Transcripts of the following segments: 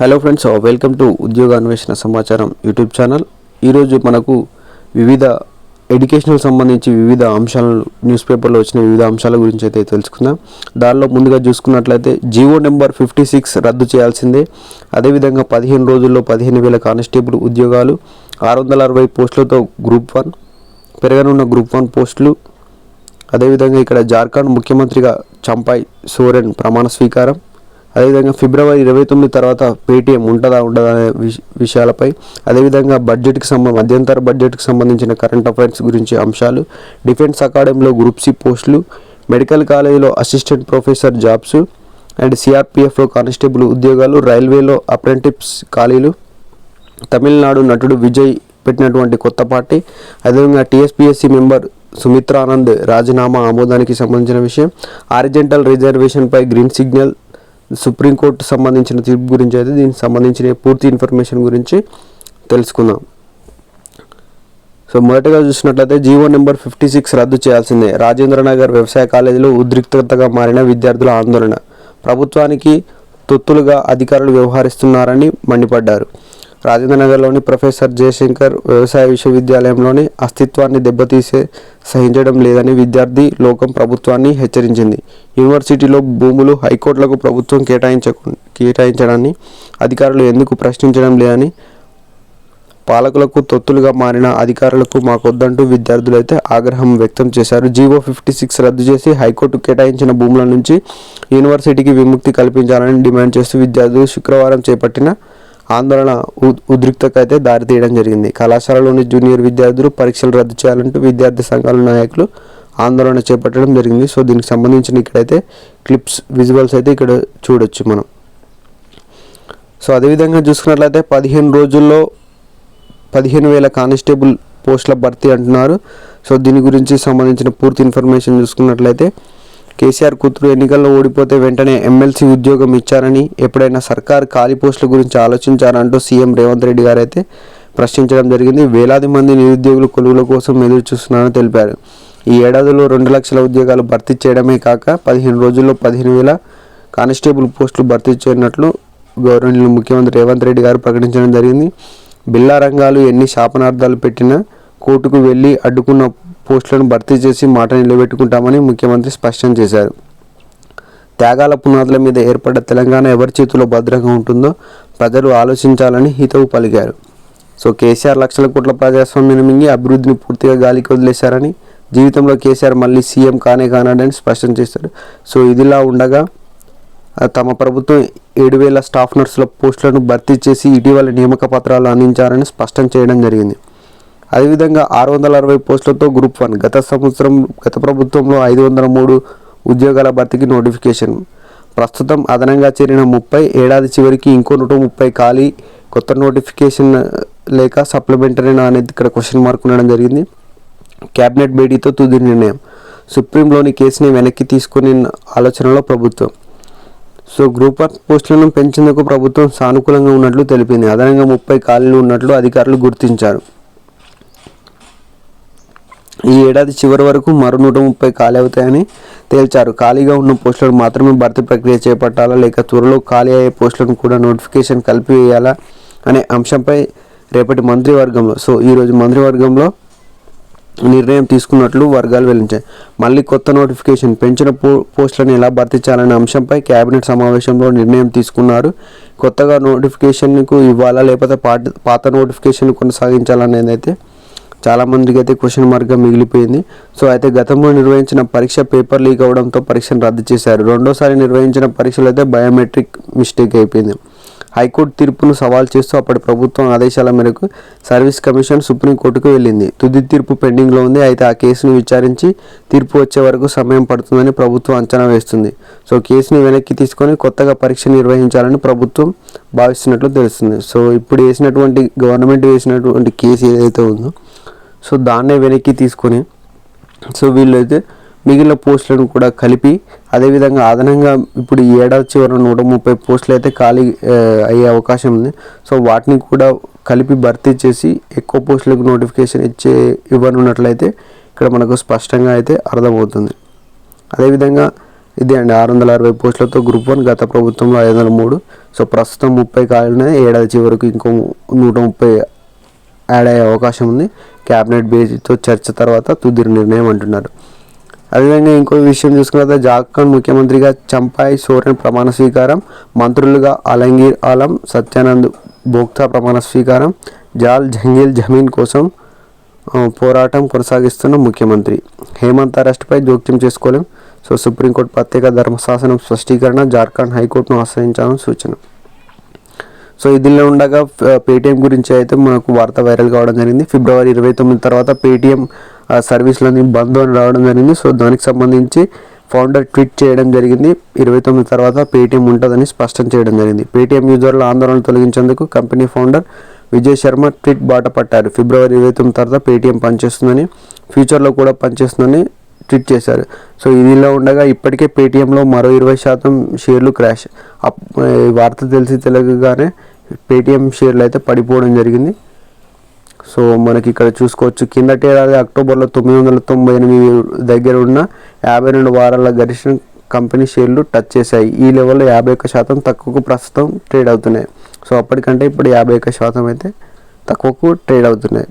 Hello friends welcome to ఉద్యోగ అన్వేషణ సమాచారం యూట్యూబ్ ఛానల్. ఈరోజు మనకు వివిధ ఎడ్యుకేషనల్ సంబంధించి వివిధ అంశాలను న్యూస్ పేపర్లో వచ్చిన వివిధ అంశాల గురించి అయితే తెలుసుకుందాం. దానిలో ముందుగా చూసుకున్నట్లయితే జీవో నెంబర్ ఫిఫ్టీ సిక్స్ రద్దు చేయాల్సిందే. అదేవిధంగా పదిహేను రోజుల్లో పదిహేను వేల కానిస్టేబుల్ ఉద్యోగాలు ఆరు వందల అరవై పోస్టులతో గ్రూప్ వన్ పెరగనున్న గ్రూప్ వన్ పోస్టులు. అదేవిధంగా ఇక్కడ జార్ఖండ్ ముఖ్యమంత్రిగా చంపాయ్ సోరెన్ ప్రమాణ స్వీకారం. అదేవిధంగా ఫిబ్రవరి ఇరవై తొమ్మిది తర్వాత పేటీఎం ఉంటుందా ఉండదా అనే విష- విషయాలపై అదేవిధంగా బడ్జెట్కి సంబంధ మధ్యంతర బడ్జెట్కి సంబంధించిన కరెంట్ అఫైర్స్ గురించి అంశాలు డిఫెన్స్ అకాడమీలో గ్రూప్ సి పోస్టులు మెడికల్ కాలేజీలో అసిస్టెంట్ ప్రొఫెసర్ జాబ్స్ అండ్ సిఆర్పిఎఫ్లో కానిస్టేబుల్ ఉద్యోగాలు రైల్వేలో అప్రెంటిప్స్ ఖాళీలు తమిళనాడు నటుడు విజయ్ పెట్టినటువంటి కొత్త పార్టీ అదేవిధంగా టీఎస్పీఎస్సీ మెంబర్ సుమిత్రా ఆనంద్ రాజీనామా ఆమోదానికి సంబంధించిన విషయం ఆరిజెంటల్ రిజర్వేషన్పై గ్రీన్ సిగ్నల్ సుప్రీంకోర్టు సంబంధించిన తీర్పు గురించి అయితే దీనికి సంబంధించిన పూర్తి ఇన్ఫర్మేషన్ గురించి తెలుసుకుందాం. సో మొదటగా చూసినట్లయితే జీవో నెంబర్ ఫిఫ్టీ సిక్స్ రద్దు చేయాల్సిందే. రాజేంద్రనగర్ వ్యవసాయ కాలేజీలో ఉద్రిక్తతగా మారిన విద్యార్థుల ఆందోళన. ప్రభుత్వానికి తొత్తులుగా అధికారులు వ్యవహరిస్తున్నారని మండిపడ్డారు. రాజేంద్ర నగర్లోని ప్రొఫెసర్ జయశంకర్ వ్యవసాయ విశ్వవిద్యాలయంలోని అస్తిత్వాన్ని దెబ్బతీసే సహించడం లేదని విద్యార్థి లోకం ప్రభుత్వాన్ని హెచ్చరించింది. యూనివర్సిటీలో భూములు హైకోర్టులకు ప్రభుత్వం కేటాయించకు కేటాయించడాన్ని అధికారులు ఎందుకు ప్రశ్నించడం లేదని పాలకులకు తొత్తులుగా మారిన అధికారులకు మాకొద్దంటూ విద్యార్థులైతే ఆగ్రహం వ్యక్తం చేశారు. జీవో ఫిఫ్టీ సిక్స్ రద్దు చేసి హైకోర్టు కేటాయించిన భూముల నుంచి యూనివర్సిటీకి విముక్తి కల్పించాలని డిమాండ్ చేస్తూ విద్యార్థులు శుక్రవారం చేపట్టిన ఆందోళన ఉ- ఉద్రిక్తకైతే దారితీయడం జరిగింది. కళాశాలలోని జూనియర్ విద్యార్థులు పరీక్షలు రద్దు చేయాలంటూ విద్యార్థి సంఘాల నాయకులు ఆందోళన చేపట్టడం జరిగింది. సో దీనికి సంబంధించిన ఇక్కడైతే క్లిప్స్ విజువల్స్ అయితే ఇక్కడ చూడొచ్చు మనం. సో అదేవిధంగా చూసుకున్నట్లయితే పదిహేను రోజుల్లో పదిహేను వేల కానిస్టేబుల్ పోస్టుల భర్తీ అంటున్నారు. సో దీని గురించి సంబంధించిన పూర్తి ఇన్ఫర్మేషన్ చూసుకున్నట్లయితే కేసీఆర్ కూతురు ఎన్నికల్లో ఓడిపోతే వెంటనే ఎమ్మెల్సీ ఉద్యోగం ఇచ్చారని ఎప్పుడైనా సర్కార్ ఖాళీ పోస్టుల గురించి ఆలోచించారంటూ సీఎం రేవంత్ రెడ్డి గారు అయితే ప్రశ్నించడం జరిగింది. వేలాది మంది నిరుద్యోగులు కొలువుల కోసం ఎదురు చూస్తున్నారని తెలిపారు. ఈ ఏడాదిలో రెండు లక్షల ఉద్యోగాలు భర్తీ చేయడమే కాక పదిహేను రోజుల్లో పదిహేను వేల కానిస్టేబుల్ పోస్టులు భర్తీ చేయనట్లు గౌరవనీయులు ముఖ్యమంత్రి రేవంత్ రెడ్డి గారు ప్రకటించడం జరిగింది. బిల్లా రంగాలు ఎన్ని శాపనార్థాలు పెట్టినా కోర్టుకు వెళ్ళి అడ్డుకున్న పోస్టులను భర్తీ చేసి మాట నిలబెట్టుకుంటామని ముఖ్యమంత్రి స్పష్టం చేశారు. త్యాగాల పునాదుల మీద ఏర్పడ్డ తెలంగాణ ఎవరి చేతిలో భద్రంగా ఉంటుందో ప్రజలు ఆలోచించాలని హితవు పలికారు. సో కేసీఆర్ లక్షల కోట్ల ప్రజాస్వామ్యం మింగి అభివృద్ధిని పూర్తిగా గాలికి వదిలేశారని జీవితంలో కేసీఆర్ మళ్ళీ సీఎం కానే కానాడని స్పష్టం చేశారు. సో ఇదిలా ఉండగా తమ ప్రభుత్వం ఏడు వేల స్టాఫ్ నర్సుల పోస్టులను భర్తీ చేసి ఇటీవల నియామక పత్రాలు అందించారని స్పష్టం చేయడం జరిగింది. అదేవిధంగా ఆరు వందల అరవై పోస్టులతో గ్రూప్ వన్ గత సంవత్సరం గత ప్రభుత్వంలో ఐదు వందల మూడు ఉద్యోగాల భర్తీకి నోటిఫికేషన్. ప్రస్తుతం అదనంగా చేరిన ముప్పై ఏడాది చివరికి ఇంకో నూట ముప్పై ఖాళీ కొత్త నోటిఫికేషన్ లేక సప్లిమెంటరీ అనేది ఇక్కడ క్వశ్చన్ మార్క్ ఉండడం జరిగింది. క్యాబినెట్ భేటీతో తుది నిర్ణయం. సుప్రీంలోని కేసుని వెనక్కి తీసుకునే ఆలోచనలో ప్రభుత్వం. సో గ్రూప్ వన్ పోస్టులను పెంచేందుకు ప్రభుత్వం సానుకూలంగా ఉన్నట్లు తెలిపింది. అదనంగా ముప్పై ఖాళీలు ఉన్నట్లు అధికారులు గుర్తించారు. ఈ ఏడాది చివరి వరకు మరో నూట ముప్పై ఖాళీ అవుతాయని తేల్చారు. ఖాళీగా ఉన్న పోస్టులను మాత్రమే భర్తీ ప్రక్రియ చేపట్టాలా లేక త్వరలో ఖాళీ అయ్యే పోస్టులను కూడా నోటిఫికేషన్ కలిపివేయాలా అనే అంశంపై రేపటి మంత్రివర్గంలో సో ఈరోజు మంత్రివర్గంలో నిర్ణయం తీసుకున్నట్లు వర్గాలు వెల్లించాయి మళ్ళీ కొత్త నోటిఫికేషన్ పెంచిన పో పోస్టులను ఎలా భర్తీ చేయాలనే అంశంపై కేబినెట్ సమావేశంలో నిర్ణయం తీసుకున్నారు. కొత్తగా నోటిఫికేషన్కు ఇవ్వాలా లేకపోతే పాత పాత నోటిఫికేషన్ కొనసాగించాలనేది అయితే చాలా మందికి అయితే క్వశ్చన్ మార్క్గా మిగిలిపోయింది. సో అయితే గతంలో నిర్వహించిన పరీక్ష పేపర్ లీక్ అవడంతో పరీక్షను రద్దు చేశారు. రెండోసారి నిర్వహించిన పరీక్షలు అయితే బయోమెట్రిక్ మిస్టేక్ అయిపోయింది. హైకోర్టు తీర్పును సవాల్ చేస్తూ అప్పటి ప్రభుత్వం ఆదేశాల మేరకు సర్వీస్ కమిషన్ సుప్రీంకోర్టుకు వెళ్ళింది. తుది తీర్పు పెండింగ్లో ఉంది. అయితే ఆ కేసును విచారించి తీర్పు వచ్చే వరకు సమయం పడుతుందని ప్రభుత్వం అంచనా వేస్తుంది. సో కేసుని వెనక్కి తీసుకొని కొత్తగా పరీక్ష నిర్వహించాలని ప్రభుత్వం భావిస్తున్నట్లు తెలుస్తుంది. సో ఇప్పుడు వేసినటువంటి గవర్నమెంట్ వేసినటువంటి కేసు ఏదైతే ఉందో సో దాన్నే వెనక్కి తీసుకొని సో వీళ్ళైతే మిగిలిన పోస్టులను కూడా కలిపి అదేవిధంగా అదనంగా ఇప్పుడు ఈ ఏడాది చివర నూట ముప్పై పోస్టులు అయితే ఖాళీ అయ్యే అవకాశం ఉంది. సో వాటిని కూడా కలిపి భర్తీ చేసి ఎక్కువ పోస్టులకు నోటిఫికేషన్ ఇచ్చే ఇవ్వనున్నట్లయితే ఇక్కడ మనకు స్పష్టంగా అయితే అర్థమవుతుంది. అదేవిధంగా ఇది అండి ఆరు వందల అరవై పోస్టులతో గ్రూప్ వన్ గత ప్రభుత్వంలో ఐదు వందల మూడు. సో ప్రస్తుతం ముప్పై ఖాళీలు ఉన్నాయి ఏడాది చివరకు ఇంకో నూట ముప్పై యాడ్ అయ్యే అవకాశం ఉంది. క్యాబినెట్ బేస్తో చర్చ తర్వాత తుది నిర్ణయం అంటున్నారు. అదేవిధంగా ఇంకో విషయం చూసుకున్నట్లయితే జార్ఖండ్ ముఖ్యమంత్రిగా చంపాయ్ సోరెన్ ప్రమాణ స్వీకారం మంత్రులుగా అలంగీర్ ఆలం సత్యానంద్ భోక్తా ప్రమాణ స్వీకారం జాల్ జంగిల్ జమీన్ కోసం పోరాటం కొనసాగిస్తున్న ముఖ్యమంత్రి. హేమంత్ అరెస్ట్పై జోక్యం చేసుకోలేం. సో సుప్రీంకోర్టు ప్రత్యేక ధర్మశాసనం స్పష్టీకరణ జార్ఖండ్ హైకోర్టును ఆశ్రయించాలని సూచన. సో ఇదిలో ఉండగా పేటీఎం గురించి అయితే మనకు వార్త వైరల్ కావడం జరిగింది. ఫిబ్రవరి ఇరవై తొమ్మిది తర్వాత పేటీఎం ఆ, బంద్ అని రావడం జరిగింది. సో దానికి సంబంధించి ఫౌండర్ ట్వీట్ చేయడం జరిగింది. ఇరవై తొమ్మిది తర్వాత పేటీఎం ఉంటుందని స్పష్టం చేయడం జరిగింది. పేటీఎం యూజర్ల ఆందోళన తొలగించేందుకు company founder Vijay Sharma tweet బాట పట్టారు. ఫిబ్రవరి ఇరవై తొమ్మిది తర్వాత పేటీఎం పనిచేస్తుందని ఫ్యూచర్లో కూడా పనిచేస్తుందని ట్వీట్ చేశారు. సో ఇదిలో ఉండగా ఇప్పటికే పేటీఎంలో మరో ఇరవై శాతం షేర్లు క్రాష్ వార్త తెలిసి తెలియగానే పేటీఎం షేర్లు అయితే పడిపోవడం జరిగింది. సో మనకి ఇక్కడ చూసుకోవచ్చు కిందటి ఏడాది అక్టోబర్లో తొమ్మిది వందల తొంభై ఎనిమిది దగ్గర ఉన్న యాభై రెండు వారాల గరిష్ట కంపెనీ షేర్లు టచ్ చేశాయి. ఈ లెవెల్లో యాభై ఒక్క శాతం తక్కువకు ప్రస్తుతం ట్రేడ్ అవుతున్నాయి. సో అప్పటికంటే ఇప్పుడు యాభై ఒక్క శాతం అయితే తక్కువకు ట్రేడ్ అవుతున్నాయి.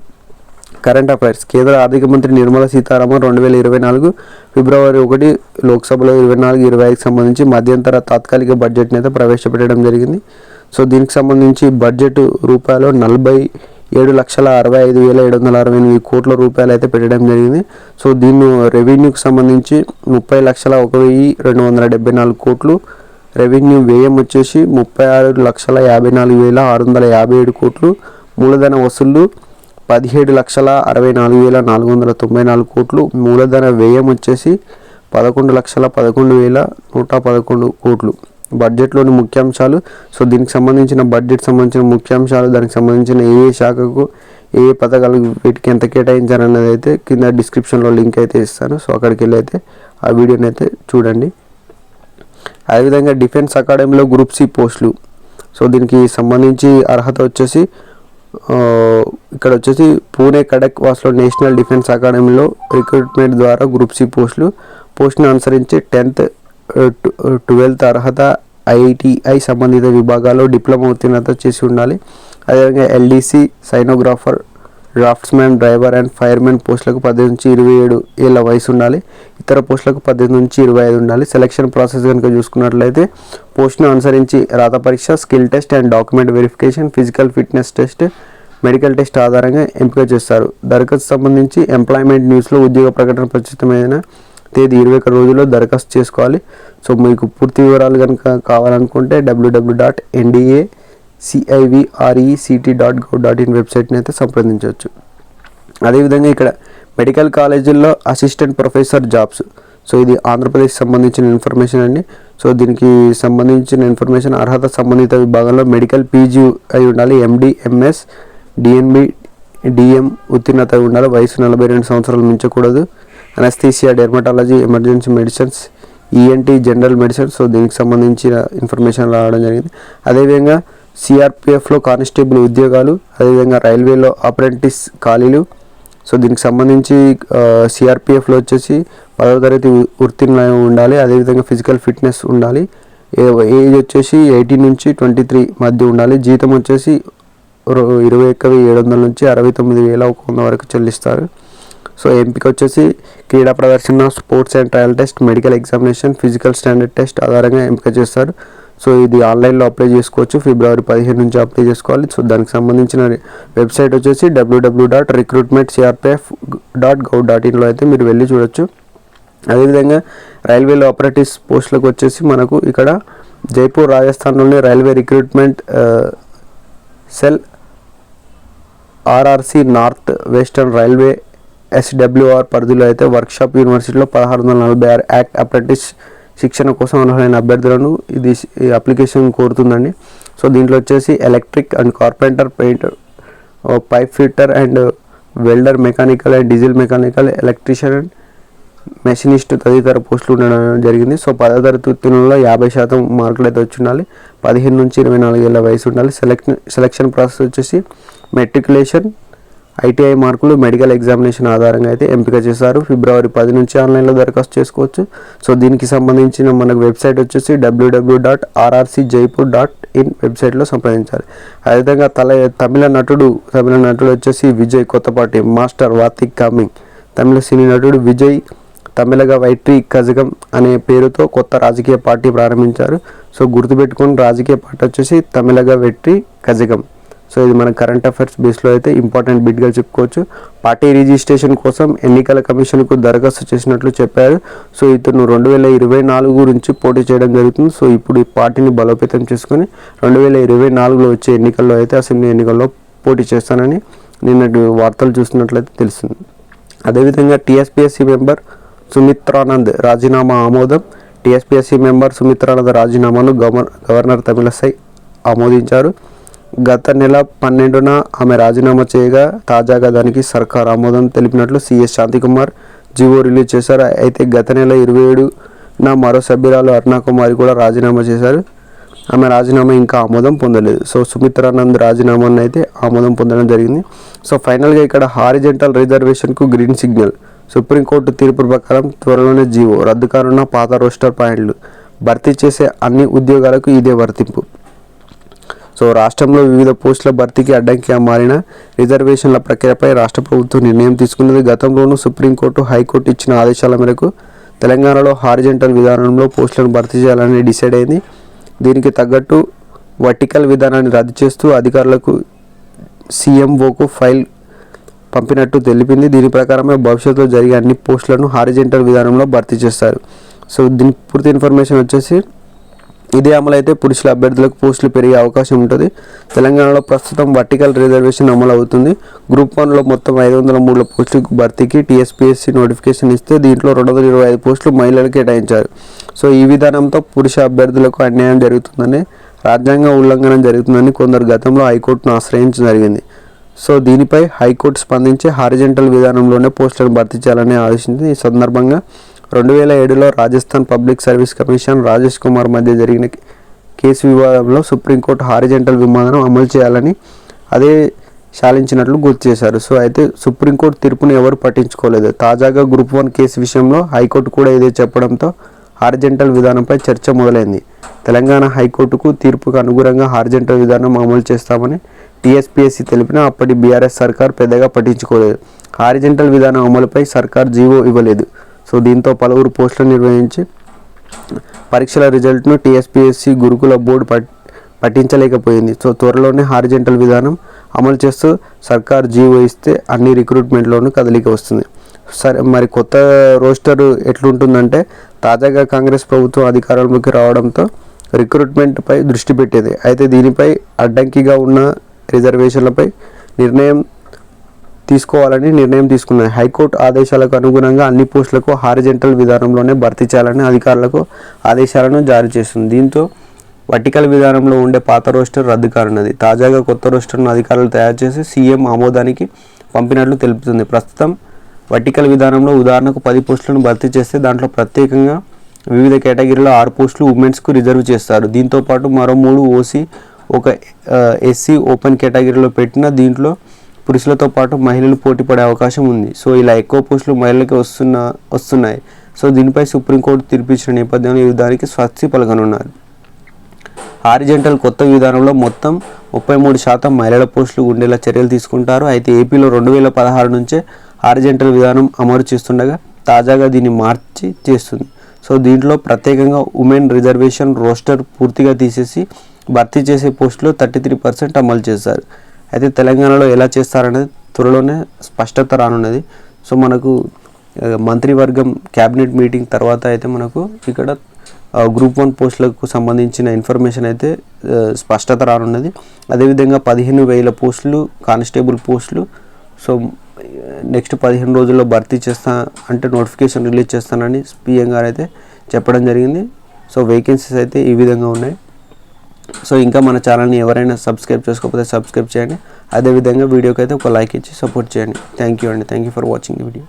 కరెంట్ అఫైర్స్ కేంద్ర ఆర్థిక మంత్రి నిర్మలా సీతారామన్ రెండు వేల ఇరవై నాలుగు ఫిబ్రవరి ఒకటి లోక్సభలో ఇరవై నాలుగు ఇరవై ఐదుకి సంబంధించి మధ్యంతర తాత్కాలిక బడ్జెట్ని అయితే ప్రవేశపెట్టడం జరిగింది. సో దీనికి సంబంధించి బడ్జెట్ రూపాయలు నలభై ఏడు లక్షల అరవై ఐదు వేల ఏడు వందల అరవై ఎనిమిది కోట్ల రూపాయలు అయితే పెట్టడం జరిగింది. సో దీన్ని రెవెన్యూకి సంబంధించి ముప్పై లక్షల ఒక వెయ్యి రెండు వందల డెబ్బై నాలుగు కోట్లు రెవెన్యూ వ్యయం వచ్చేసి ముప్పై ఆరు లక్షల యాభై నాలుగు వేల ఆరు వందల యాభై ఏడు కోట్లు మూలధన వసూళ్ళు పదిహేడు లక్షల అరవై నాలుగు వేల నాలుగు వందల తొంభై నాలుగు కోట్లు మూలధన వ్యయం వచ్చేసి పదకొండు లక్షల పదకొండు వేల నూట పదకొండు కోట్లు. బడ్జెట్లోని ముఖ్యాంశాలు. సో దీనికి సంబంధించిన బడ్జెట్ సంబంధించిన ముఖ్యాంశాలు దానికి సంబంధించిన ఏ శాఖకు ఏ ఏ వీటికి ఎంత కేటాయించారన్నది అయితే కింద డిస్క్రిప్షన్లో లింక్ అయితే ఇస్తాను. సో అక్కడికి వెళ్ళి అయితే ఆ వీడియోని అయితే చూడండి. అదేవిధంగా డిఫెన్స్ అకాడమీలో గ్రూప్ సి పోస్టులు. సో దీనికి సంబంధించి అర్హత వచ్చేసి ఇక్కడ వచ్చేసి పూణే కడక్ వాస్లో నేషనల్ డిఫెన్స్ అకాడమీలో రిక్రూట్మెంట్ ద్వారా గ్రూప్ సి పోస్టులు. పోస్ట్ని అనుసరించి టెన్త్ ట్వెల్త్ అర్హత ఐఐటిఐ సంబంధిత విభాగాల్లో డిప్లొమా ఉత్తీర్ణత చేసి ఉండాలి. అదేవిధంగా LDC stenographer draftsmen driver and firemen పోస్టులకు పద్దెనిమిది నుంచి ఇరవై ఏడు ఏళ్ళ వయసు ఉండాలి. ఇతర పోస్టులకు పద్దెనిమిది నుంచి ఇరవై ఐదు ఉండాలి. సెలక్షన్ ప్రాసెస్ కనుక చూసుకున్నట్లయితే పోస్ట్ను అనుసరించి రాత పరీక్ష skill test and document verification physical fitness test medical test ఆధారంగా ఎంపిక చేస్తారు. దరఖాస్తు సంబంధించి ఎంప్లాయ్మెంట్ న్యూస్లో ఉద్యోగ ప్రకటన ప్రచురితమైన తేదీ ఇరవై ఒక్క రోజుల్లో దరఖాస్తు చేసుకోవాలి. సో మీకు పూర్తి వివరాలు కనుక కావాలనుకుంటే WWW dot NDA CIVRECT dot gov dot in వెబ్సైట్ని అయితే సంప్రదించవచ్చు. అదేవిధంగా ఇక్కడ మెడికల్ కాలేజీల్లో అసిస్టెంట్ ప్రొఫెసర్ జాబ్స్. సో ఇది ఆంధ్రప్రదేశ్ సంబంధించిన ఇన్ఫర్మేషన్ అండి. సో దీనికి సంబంధించిన ఇన్ఫర్మేషన్ అర్హత సంబంధిత విభాగంలో మెడికల్ పీజీ అయి ఉండాలి. ఎండి ఎంఎస్ డిఎన్బి డిఎం ఉత్తీర్ణత ఉండాలి. వయసు నలభై రెండు సంవత్సరాలు మించకూడదు anaesthesia dermatology emergency medicines ENT general medicine so దీనికి సంబంధించిన ఇన్ఫర్మేషన్ రావడం జరిగింది. అదేవిధంగా సిఆర్పిఎఫ్లో కానిస్టేబుల్ ఉద్యోగాలు అదేవిధంగా రైల్వేలో అప్రెంటిస్ ఖాళీలు. సో దీనికి సంబంధించి సిఆర్పిఎఫ్లో వచ్చేసి పదవ తరగతి ఉత్తీర్ణ ఉండాలి. అదేవిధంగా ఫిజికల్ ఫిట్నెస్ ఉండాలి. ఏజ్ వచ్చేసి ఎయిటీన్ నుంచి ట్వంటీ త్రీ మధ్య ఉండాలి. జీతం వచ్చేసి ఇరవై ఒక్క ఏడు వందల నుంచి అరవై తొమ్మిది వేల ఒక వంద వరకు చెల్లిస్తారు. సో ఎంపిక వచ్చేసి క్రీడా ప్రదర్శన sports and trial test medical examination physical standard test ఆధారంగా ఎంపిక చేస్తారు. సో ఇది ఆన్లైన్లో అప్లై చేసుకోవచ్చు. ఫిబ్రవరి పదిహేను నుంచి అప్లై చేసుకోవాలి. సో దానికి సంబంధించిన వెబ్సైట్ వచ్చేసి WWW dot recruitment CRPF dot gov dot ఇన్లో అయితే మీరు వెళ్ళి చూడొచ్చు. అదేవిధంగా రైల్వేలో ఆపరేటివ్స్ పోస్టులకు వచ్చేసి మనకు ఇక్కడ జైపూర్ రాజస్థాన్లోని railway recruitment cell RRC north western railway SWR పరిధిలో అయితే వర్క్షాప్ యూనివర్సిటీలో పదహారు వందల నలభై ఆరు యాక్ట్ అప్రెంటిస్ శిక్షణ కోసం అర్హులైన అభ్యర్థులను ఇది ఈ అప్లికేషన్ కోరుతుందండి. సో దీంట్లో వచ్చేసి electric and carpenter painter pipe fitter and welder mechanical and diesel mechanical electrician and machinist తదితర పోస్టులు ఉండడం జరిగింది. సో పదో తరగతి ఉత్తీర్ణంలో యాభై శాతం మార్కులు అయితే వచ్చి ఉండాలి. పదిహేను నుంచి ఇరవై నాలుగేళ్ళ వయసు ఉండాలి. సెలెక్షన్ సెలెక్షన్ ప్రాసెస్ వచ్చేసి మెట్రికులేషన్ ఐటీఐ మార్కులు మెడికల్ ఎగ్జామినేషన్ ఆధారంగా అయితే ఎంపిక చేశారు. ఫిబ్రవరి పది నుంచి ఆన్లైన్లో దరఖాస్తు చేసుకోవచ్చు. సో దీనికి సంబంధించిన మనకు వెబ్సైట్ వచ్చేసి W W dot RRC Jaipur dot in వెబ్సైట్లో సంప్రదించాలి. అదేవిధంగా తల తమిళ నటుడు తమిళ నటుడు వచ్చేసి విజయ్ కొత్తపాటి మాస్టర్ వాతిక్ కామింగ్. తమిళ సినీ నటుడు విజయ్ తమిళగా వైట్రీ కజగం అనే పేరుతో కొత్త రాజకీయ పార్టీ ప్రారంభించారు. సో గుర్తుపెట్టుకుని రాజకీయ పార్టీ వచ్చేసి తమిళగా వెట్రి కజగం. సో ఇది మన కరెంట్ అఫైర్స్ బేస్లో అయితే ఇంపార్టెంట్ బిట్గా చెప్పుకోవచ్చు. పార్టీ రిజిస్ట్రేషన్ కోసం ఎన్నికల కమిషన్కు దరఖాస్తు చేసినట్లు చెప్పారు. సో ఇతను రెండు వేల ఇరవై నాలుగు గురించి పోటీ చేయడం జరుగుతుంది. సో ఇప్పుడు ఈ పార్టీని బలోపేతం చేసుకుని రెండు వేల ఇరవై నాలుగులో వచ్చే ఎన్నికల్లో అయితే అసెంబ్లీ ఎన్నికల్లో పోటీ చేస్తానని నిన్నటి వార్తలు చూస్తున్నట్లయితే తెలుస్తుంది. అదేవిధంగా టీఎస్పీఎస్సీ మెంబర్ సుమిత్రానంద్ రాజీనామా ఆమోదం. టీఎస్పీఎస్సీ మెంబర్ సుమిత్రానంద్ రాజీనామాను గవర్నర్ గవర్నర్ తమిళసై ఆమోదించారు. గత నెల పన్నెండున ఆమె రాజీనామా చేయగా తాజాగా దానికి సర్కార్ ఆమోదం తెలిపినట్లు సిఎస్ శాంతికుమార్ జీవో రిలీజ్ చేశారు. అయితే గత నెల ఇరవై ఏడున మరో సభ్యురాలు అరుణాకుమారి కూడా రాజీనామా చేశారు. ఆమె రాజీనామా ఇంకా ఆమోదం పొందలేదు. సో సుమిత్రానంద్ రాజీనామాను అయితే ఆమోదం పొందడం జరిగింది. సో ఫైనల్గా ఇక్కడ హారిజెంటల్ రిజర్వేషన్కు గ్రీన్ సిగ్నల్. సుప్రీంకోర్టు తీర్పు ప్రకారం త్వరలోనే జీవో రద్దు కానున్న పాత రోస్టర్ పాయింట్లు భర్తీ చేసే అన్ని ఉద్యోగాలకు ఇదే వర్తింపు. సో రాష్ట్రంలో వివిధ పోస్టుల భర్తీకి అడ్డంకిగా మారిన రిజర్వేషన్ల ప్రక్రియపై రాష్ట్ర ప్రభుత్వం నిర్ణయం తీసుకున్నది. గతంలోనూ సుప్రీంకోర్టు హైకోర్టు ఇచ్చిన ఆదేశాల మేరకు తెలంగాణలో హారిజెంటల్ విధానంలో పోస్టులను భర్తీ చేయాలని డిసైడ్ అయింది. దీనికి తగ్గట్టు వర్టికల్ విధానాన్ని రద్దు చేస్తూ అధికారులకు సీఎంఓకు ఫైల్ పంపినట్టు తెలిపింది. దీని ప్రకారమే భవిష్యత్తులో జరిగే అన్ని పోస్టులను హారిజెంటల్ విధానంలో భర్తీ చేస్తారు. సో దీని పూర్తి ఇన్ఫర్మేషన్ వచ్చేసి ఇదే అమలైతే పురుషుల అభ్యర్థులకు పోస్టులు పెరిగే అవకాశం ఉంటుంది. తెలంగాణలో ప్రస్తుతం వర్టికల్ రిజర్వేషన్ అమలు అవుతుంది గ్రూప్ వన్లో మొత్తం ఐదు వందల మూడు పోస్టులకు భర్తీకి టీఎస్పీఎస్సీ నోటిఫికేషన్ ఇస్తే దీంట్లో రెండు వందల ఇరవై ఐదు పోస్టులు మహిళలకు కేటాయించారు. సో ఈ విధానంతో పురుష అభ్యర్థులకు అన్యాయం జరుగుతుందని రాజ్యాంగ ఉల్లంఘన జరుగుతుందని కొందరు గతంలో హైకోర్టును ఆశ్రయించడం జరిగింది. సో దీనిపై హైకోర్టు స్పందించి హారిజెంటల్ విధానంలోనే పోస్టులను భర్తీ చేయాలని ఆదేశించింది. ఈ సందర్భంగా రెండు వేల ఏడులో Rajasthan public service commission Rajesh Kumar మధ్య జరిగిన కేసు వివాదంలో సుప్రీంకోర్టు హారిజెంటల్ విమానం అమలు చేయాలని అదే శాలించినట్లు గుర్తు చేశారు. సో అయితే సుప్రీంకోర్టు తీర్పును ఎవరు పట్టించుకోలేదు? తాజాగా గ్రూప్ వన్ కేసు విషయంలో హైకోర్టు కూడా ఇదే చెప్పడంతో హార్జెంటల్ విధానంపై చర్చ మొదలైంది. తెలంగాణ హైకోర్టుకు తీర్పుకు అనుగుణంగా హార్జెంటల్ విధానం అమలు చేస్తామని టీఎస్పీఎస్సీ తెలిపిన అప్పటి బీఆర్ఎస్ సర్కార్ పెద్దగా పట్టించుకోలేదు. హారిజెంటల్ విధానం అమలుపై సర్కార్ జీవో ఇవ్వలేదు. సో దీంతో పలువురు పోస్టులు నిర్వహించి పరీక్షల రిజల్ట్ను టీఎస్పీఎస్సీ గురుకుల బోర్డు పట్ పట్టించలేకపోయింది. సో త్వరలోనే హారిజెంటల్ విధానం అమలు చేస్తూ సర్కార్ జీవో ఇస్తే అన్ని రిక్రూట్మెంట్లోనూ కదలిక వస్తుంది. సరే మరి కొత్త రోస్టర్ ఎట్లుంటుందంటే తాజాగా కాంగ్రెస్ ప్రభుత్వం అధికారంలోకి రావడంతో రిక్రూట్మెంట్పై దృష్టి పెట్టేది. అయితే దీనిపై అడ్డంకిగా ఉన్న రిజర్వేషన్లపై నిర్ణయం తీసుకోవాలని నిర్ణయం తీసుకున్నాయి. హైకోర్టు ఆదేశాలకు అనుగుణంగా అన్ని పోస్టులకు హారిజెంటల్ విధానంలోనే భర్తీ చేయాలని అధికారులకు ఆదేశాలను జారీ చేస్తుంది. దీంతో వర్టికల్ విధానంలో ఉండే పాత రోస్టర్ రద్దు కానున్నది. తాజాగా కొత్త రోస్టర్ను అధికారులు తయారు చేసి సీఎం ఆమోదానికి పంపినట్లు తెలుపుతుంది. ప్రస్తుతం వర్టికల్ విధానంలో ఉదాహరణకు పది పోస్టులను భర్తీ చేస్తే దాంట్లో ప్రత్యేకంగా వివిధ కేటగిరీలో ఆరు పోస్టులు ఉమెన్స్కు రిజర్వ్ చేస్తారు. దీంతో పాటు మరో మూడు ఓసీ ఒక ఎస్సీ ఓపెన్ కేటగిరీలో పెట్టిన దీంట్లో పురుషులతో పాటు మహిళలు పోటీ పడే అవకాశం ఉంది. సో ఇలా ఎక్కువ పోస్టులు మహిళలకి వస్తున్న వస్తున్నాయి. సో దీనిపై సుప్రీంకోర్టు తీర్పిచ్చిన నేపథ్యంలో ఈ దానికి స్వస్తి పలకనున్నారు. హారిజెంటల్ కొత్త విధానంలో మొత్తం ముప్పై మూడు శాతం మహిళల పోస్టులు ఉండేలా చర్యలు తీసుకుంటారు. అయితే ఏపీలో రెండు వేల పదహారు నుంచే హారిజెంటల్ విధానం అమలు చేస్తుండగా తాజాగా దీన్ని మార్చి చేస్తుంది. సో దీంట్లో ప్రత్యేకంగా ఉమెన్ రిజర్వేషన్ రోస్టర్ పూర్తిగా తీసేసి భర్తీ చేసే పోస్టులో థర్టీ త్రీ పర్సెంట్ అమలు చేశారు. అయితే తెలంగాణలో ఎలా చేస్తారనేది త్వరలోనే స్పష్టత రానున్నది. సో మనకు మంత్రివర్గం క్యాబినెట్ మీటింగ్ తర్వాత అయితే మనకు ఇక్కడ గ్రూప్ వన్ పోస్టులకు సంబంధించిన ఇన్ఫర్మేషన్ అయితే స్పష్టత రానున్నది. అదేవిధంగా పదిహేను వేల పోస్టులు కానిస్టేబుల్ పోస్టులు సో నెక్స్ట్ పదిహేను రోజుల్లో భర్తీ చేస్తా అంటే నోటిఫికేషన్ రిలీజ్ చేస్తానని పిఎం గారు అయితే చెప్పడం జరిగింది. సో వేకెన్సీస్ అయితే ఈ విధంగా ఉన్నాయి. సో ఇంకా మన ఛానల్ని ఎవరైనా సబ్స్క్రైబ్ చేసుకోకపోతే సబ్స్క్రైబ్ చేయండి. అదేవిధంగా వీడియోకి అయితే ఒక లైక్ ఇచ్చి సపోర్ట్ చేయండి. థ్యాంక్ యూ అండి. Thank you for watching the video